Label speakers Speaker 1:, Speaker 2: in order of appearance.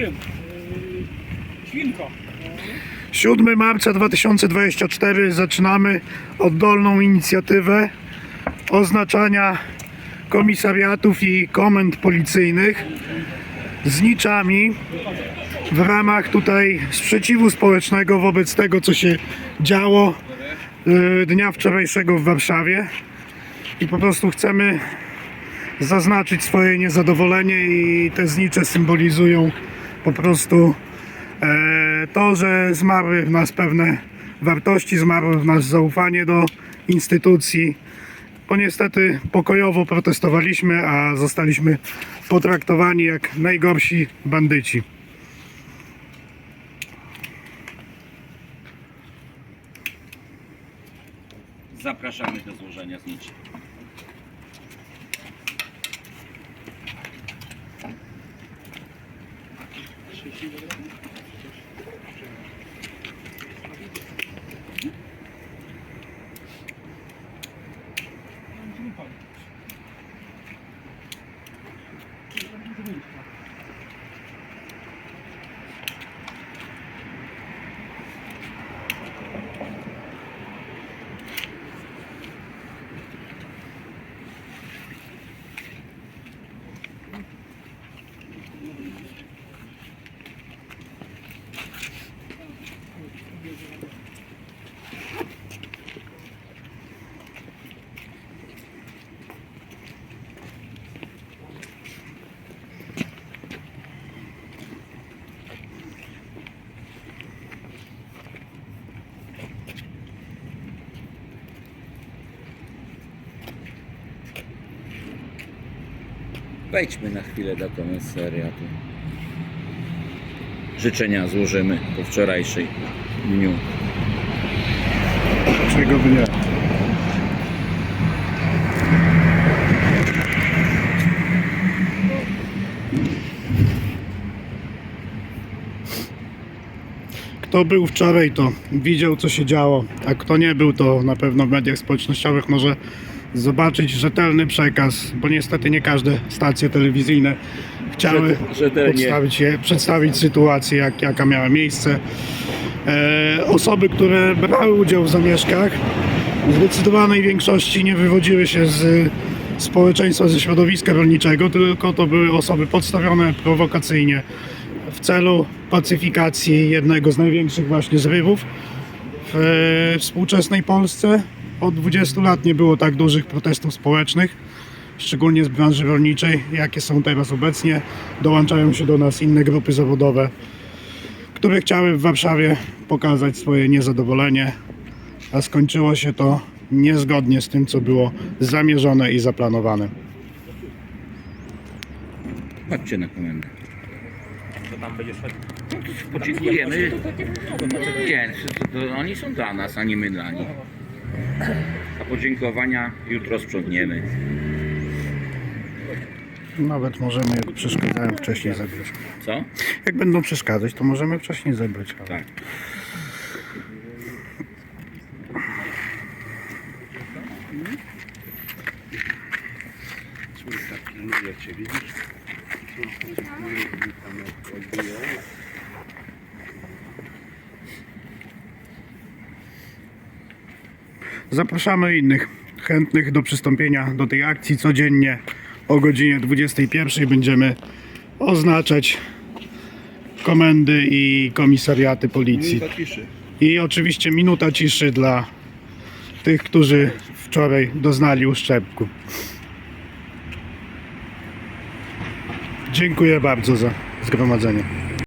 Speaker 1: tym, yy, świnko.
Speaker 2: 7 marca 2024 zaczynamy oddolną inicjatywę oznaczania komisariatów i komend policyjnych zniczami w ramach tutaj sprzeciwu społecznego wobec tego, co się działo y, dnia wczorajszego w Warszawie i po prostu chcemy zaznaczyć swoje niezadowolenie i te znicze symbolizują po prostu e, to, że zmarły w nas pewne wartości, zmarło w nas zaufanie do instytucji, bo niestety pokojowo protestowaliśmy, a zostaliśmy potraktowani jak najgorsi bandyci.
Speaker 3: Zapraszamy do złożenia zniczy. Wejdźmy na chwilę do komisariatu. Życzenia złożymy po wczorajszej dniu.
Speaker 2: Czego nie. Kto był wczoraj, to widział, co się działo, a kto nie był, to na pewno w mediach społecznościowych może zobaczyć rzetelny przekaz, bo niestety nie każde stacje telewizyjne chciały przedstawić, je, przedstawić sytuację, jak, jaka miała miejsce. E, osoby, które brały udział w zamieszkach, w zdecydowanej większości nie wywodziły się z społeczeństwa, ze środowiska rolniczego, tylko to były osoby podstawione prowokacyjnie w celu pacyfikacji jednego z największych właśnie zrywów w e, współczesnej Polsce. Od 20 lat nie było tak dużych protestów społecznych, szczególnie z branży rolniczej, jakie są teraz obecnie. Dołączają się do nas inne grupy zawodowe, które chciały w Warszawie pokazać swoje niezadowolenie, a skończyło się to niezgodnie z tym, co było zamierzone i zaplanowane.
Speaker 3: Chodźcie na komendę.
Speaker 1: To tam będzie szedł.
Speaker 3: Podziękujemy. Nie, to, to oni są dla nas, a nie my dla nich. A podziękowania jutro sprzątniemy.
Speaker 2: Nawet możemy, jak przeszkadzają, wcześniej zebrać.
Speaker 3: Co?
Speaker 2: Jak będą przeszkadzać, to możemy wcześniej zebrać. ale-
Speaker 3: Tak.
Speaker 2: Zapraszamy innych chętnych do przystąpienia do tej akcji. Codziennie o godzinie 21 będziemy oznaczać komendy i komisariaty policji. I oczywiście minuta ciszy dla tych, którzy wczoraj doznali uszczerbku. Dziękuję bardzo za zgromadzenie.